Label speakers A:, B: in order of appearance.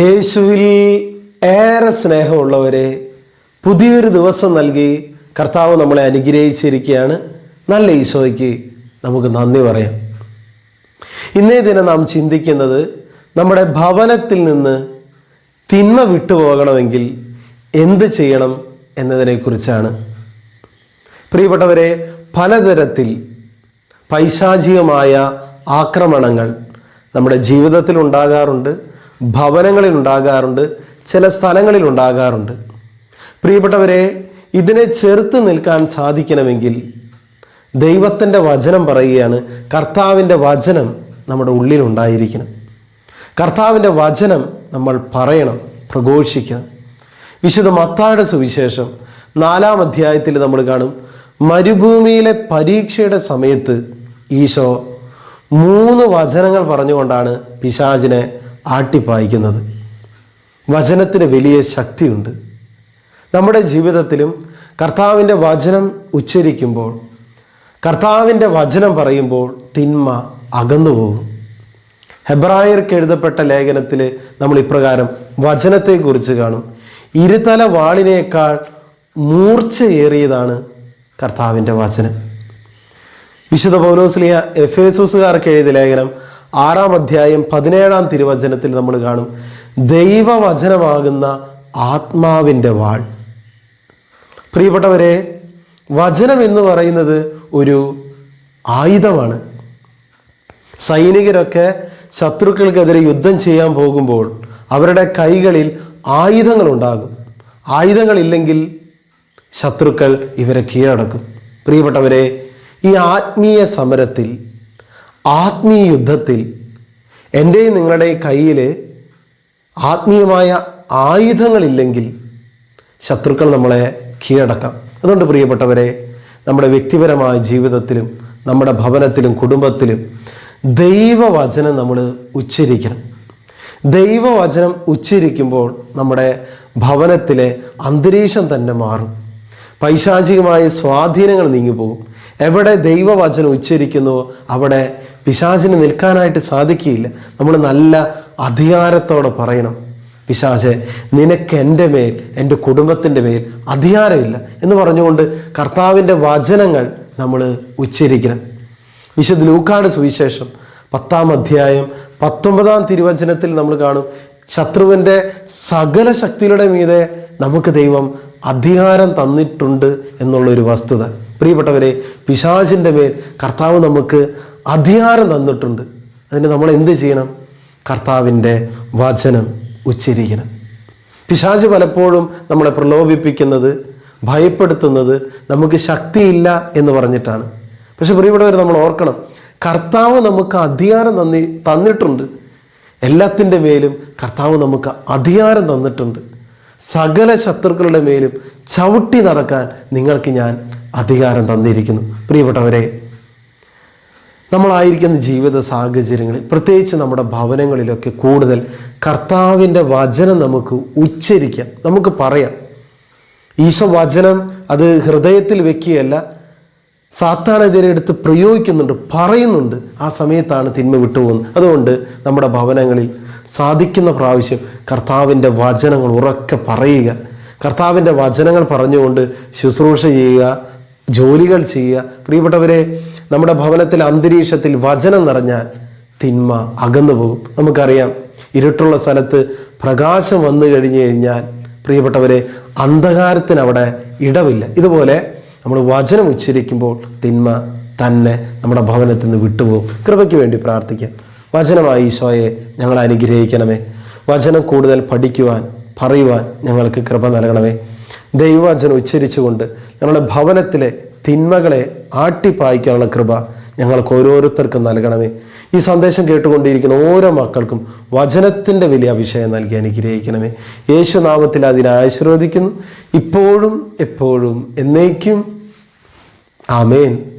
A: യേശുവിൽ ഏറെ സ്നേഹമുള്ളവരെ പുതിയൊരു ദിവസം നൽകി കർത്താവ് നമ്മളെ അനുഗ്രഹിച്ചിരിക്കുകയാണ്. നല്ല ഈശോയ്ക്ക് നമുക്ക് നന്ദി പറയാം. ഇന്നേ ദിനം നാം ചിന്തിക്കുന്നത് നമ്മുടെ ഭവനത്തിൽ നിന്ന് തിന്മ വിട്ടുപോകണമെങ്കിൽ എന്ത് ചെയ്യണം എന്നതിനെക്കുറിച്ചാണ്. പ്രിയപ്പെട്ടവരെ പലതരത്തിൽ പൈശാചികമായ ആക്രമണങ്ങൾ നമ്മുടെ ജീവിതത്തിൽ ഉണ്ടാകാറുണ്ട്. ഭവനങ്ങളിൽ ഉണ്ടാകാറുണ്ട് ചില സ്ഥലങ്ങളിൽ ഉണ്ടാകാറുണ്ട് പ്രിയപ്പെട്ടവരെ ഇതിനെ ചെറുത്ത് നിൽക്കാൻ സാധിക്കണമെങ്കിൽ ദൈവത്തിന്റെ വചനം പറയുകയാണ് കർത്താവിന്റെ വചനം നമ്മുടെ ഉള്ളിലുണ്ടായിരിക്കണം. കർത്താവിന്റെ വചനം നമ്മൾ പറയണം പ്രഘോഷിക്കണം. വിശുദ്ധ മത്തായുടെ സുവിശേഷം നാലാം അധ്യായത്തിൽ നമ്മൾ കാണും മരുഭൂമിയിലെ പരീക്ഷയുടെ സമയത്ത് ഈശോ മൂന്ന് വചനങ്ങൾ പറഞ്ഞുകൊണ്ടാണ് പിശാചിനെ ആട്ടിപ്പായിക്കുന്നത്. വചനത്തിന് വലിയ ശക്തിയുണ്ട്. നമ്മുടെ ജീവിതത്തിലും കർത്താവിന്റെ വചനം ഉച്ചരിക്കുമ്പോൾ കർത്താവിന്റെ വചനം പറയുമ്പോൾ തിന്മ അകന്നു പോകും. ഹെബ്രായർക്ക് എഴുതപ്പെട്ട ലേഖനത്തിൽ നമ്മൾ ഇപ്രകാരം വചനത്തെക്കുറിച്ച് കാണും. ഇരുതല വാളിനേക്കാൾ മൂർച്ചയേറിയതാണ് കർത്താവിന്റെ വചനം. വിശുദ്ധ പൗലോസ്ലിയ എഫേസൂസുകാർക്ക് എഴുതിയ ലേഖനം ആറാം അധ്യായം പതിനേഴാം തിരുവചനത്തിൽ നമ്മൾ കാണും ദൈവവചനമാകുന്ന ആത്മാവിന്റെ വാൾ. പ്രിയപ്പെട്ടവരെ വചനം എന്ന് പറയുന്നത് ഒരു ആയുധമാണ്. സൈനികരൊക്കെ ശത്രുക്കൾക്കെതിരെ യുദ്ധം ചെയ്യാൻ പോകുമ്പോൾ അവരുടെ കൈകളിൽ ആയുധങ്ങളുണ്ടാകും. ആയുധങ്ങളില്ലെങ്കിൽ ശത്രുക്കൾ ഇവരെ കീഴടക്കും. പ്രിയപ്പെട്ടവരെ ഈ ആത്മീയ സമരത്തിൽ ആത്മീയ യുദ്ധത്തിൽ എന്റെ നിങ്ങളുടെ കയ്യിൽ ആത്മീയമായ ആയുധങ്ങളില്ലെങ്കിൽ ശത്രുക്കൾ നമ്മളെ കീഴടക്കാം. അതുകൊണ്ട് പ്രിയപ്പെട്ടവരെ നമ്മുടെ വ്യക്തിപരമായ ജീവിതത്തിലും നമ്മുടെ ഭവനത്തിലും കുടുംബത്തിലും ദൈവവചനം നമ്മൾ ഉച്ചരിക്കണം. ദൈവവചനം ഉച്ചരിക്കുമ്പോൾ നമ്മുടെ ഭവനത്തിലെ അന്തരീക്ഷം തന്നെ മാറും. പൈശാചികമായ സ്വാധീനങ്ങൾ നീങ്ങിപ്പോകും. എവിടെ ദൈവവചനം ഉച്ചരിക്കുന്നുവോ അവിടെ പിശാചിന് നിൽക്കാനായിട്ട് സാധിക്കുകയില്ല. നമ്മൾ നല്ല അധികാരത്തോടെ പറയണം. പിശാചെ നിനക്ക് എന്റെ മേൽ എന്റെ കുടുംബത്തിന്റെ മേൽ അധികാരമില്ല എന്ന് പറഞ്ഞുകൊണ്ട് കർത്താവിന്റെ വചനങ്ങൾ നമ്മൾ ഉച്ചരിക്കണം. വിശുദ്ധ ലൂക്കാട് സുവിശേഷം പത്താം അധ്യായം പത്തൊമ്പതാം തിരുവചനത്തിൽ നമ്മൾ കാണും ശത്രുവിന്റെ സകല ശക്തികളുടെ മീതെ നമുക്ക് ദൈവം അധികാരം തന്നിട്ടുണ്ട് എന്നുള്ളൊരു വസ്തുത. പ്രിയപ്പെട്ടവരെ പിശാചിന്റെ മേൽ കർത്താവ് നമുക്ക് അധികാരം തന്നിട്ടുണ്ട്. അതിന് നമ്മൾ എന്ത് ചെയ്യണം? കർത്താവിന്റെ വചനം ഉച്ചരിക്കണം. പിശാജ് പലപ്പോഴും നമ്മളെ പ്രലോഭിപ്പിക്കുന്നത് ഭയപ്പെടുത്തുന്നത് നമുക്ക് ശക്തിയില്ല എന്ന് പറഞ്ഞിട്ടാണ്. പക്ഷെ പ്രിയപ്പെട്ടവർ നമ്മൾ ഓർക്കണം കർത്താവ് നമുക്ക് അധികാരം തന്നി തന്നിട്ടുണ്ട്. എല്ലാത്തിന്റെ മേലും കർത്താവ് നമുക്ക് അധികാരം തന്നിട്ടുണ്ട്. സകല ശത്രുക്കളുടെ മേലും ചവിട്ടി നടക്കാൻ നിങ്ങൾക്ക് ഞാൻ അധികാരം തന്നിരിക്കുന്നു. പ്രിയപ്പെട്ടവരെ നമ്മളായിരിക്കുന്ന ജീവിത സാഹചര്യങ്ങളിൽ പ്രത്യേകിച്ച് നമ്മുടെ ഭവനങ്ങളിലൊക്കെ കൂടുതൽ കർത്താവിന്റെ വചനം നമുക്ക് ഉച്ചരിക്കാം നമുക്ക് പറയാം. ഈശോ വചനം അത് ഹൃദയത്തിൽ വെക്കുകയല്ല സാത്താനെതിരെ എടുത്ത് പ്രയോഗിക്കുന്നുണ്ട് പറയുന്നുണ്ട് ആ സമയത്താണ് തിന്മ വിട്ടുപോകുന്നത്. അതുകൊണ്ട് നമ്മുടെ ഭവനങ്ങളിൽ സാധിക്കുന്ന പ്രാവശ്യം കർത്താവിന്റെ വചനങ്ങൾ ഉറക്കെ പറയുക. കർത്താവിന്റെ വചനങ്ങൾ പറഞ്ഞുകൊണ്ട് ശുശ്രൂഷ ചെയ്യുക ജോലികൾ ചെയ്യുക. പ്രിയപ്പെട്ടവരെ നമ്മുടെ ഭവനത്തിൽ അന്തരീക്ഷത്തിൽ വചനം നിറഞ്ഞാൽ തിന്മ അകന്നു പോകും. നമുക്കറിയാം ഇരുട്ടുള്ള സ്ഥലത്ത് പ്രകാശം വന്നു കഴിഞ്ഞു കഴിഞ്ഞാൽ പ്രിയപ്പെട്ടവരെ അന്ധകാരത്തിന് അവിടെ ഇടവില്ല. ഇതുപോലെ നമ്മൾ വചനം ഉച്ചരിക്കുമ്പോൾ തിന്മ തന്നെ നമ്മുടെ ഭവനത്തിൽ നിന്ന് വിട്ടുപോകും. കൃപയ്ക്ക് വേണ്ടി പ്രാർത്ഥിക്കാം. വചനമായി ഈശോയെ ഞങ്ങൾ അനുഗ്രഹിക്കണമേ. വചനം കൂടുതൽ പഠിക്കുവാൻ പറയുവാൻ ഞങ്ങൾക്ക് കൃപ നൽകണമേ. ദൈവവചനം ഉച്ചരിച്ചുകൊണ്ട് ഞങ്ങളുടെ ഭവനത്തിലെ തിന്മകളെ ആട്ടിപ്പായിക്കാനുള്ള കൃപ ഞങ്ങൾക്ക് ഓരോരുത്തർക്കും നൽകണമേ. ഈ സന്ദേശം കേട്ടുകൊണ്ടിരിക്കുന്ന ഓരോ മക്കൾക്കും വചനത്തിന്റെ വലിയ അഭിഷേകം നൽകി അനുഗ്രഹിക്കണമേ. യേശുനാമത്തിൽ അതിനെ ആശീർവദിക്കുന്നു. ഇപ്പോഴും എപ്പോഴും എന്നേക്കും. ആമേൻ.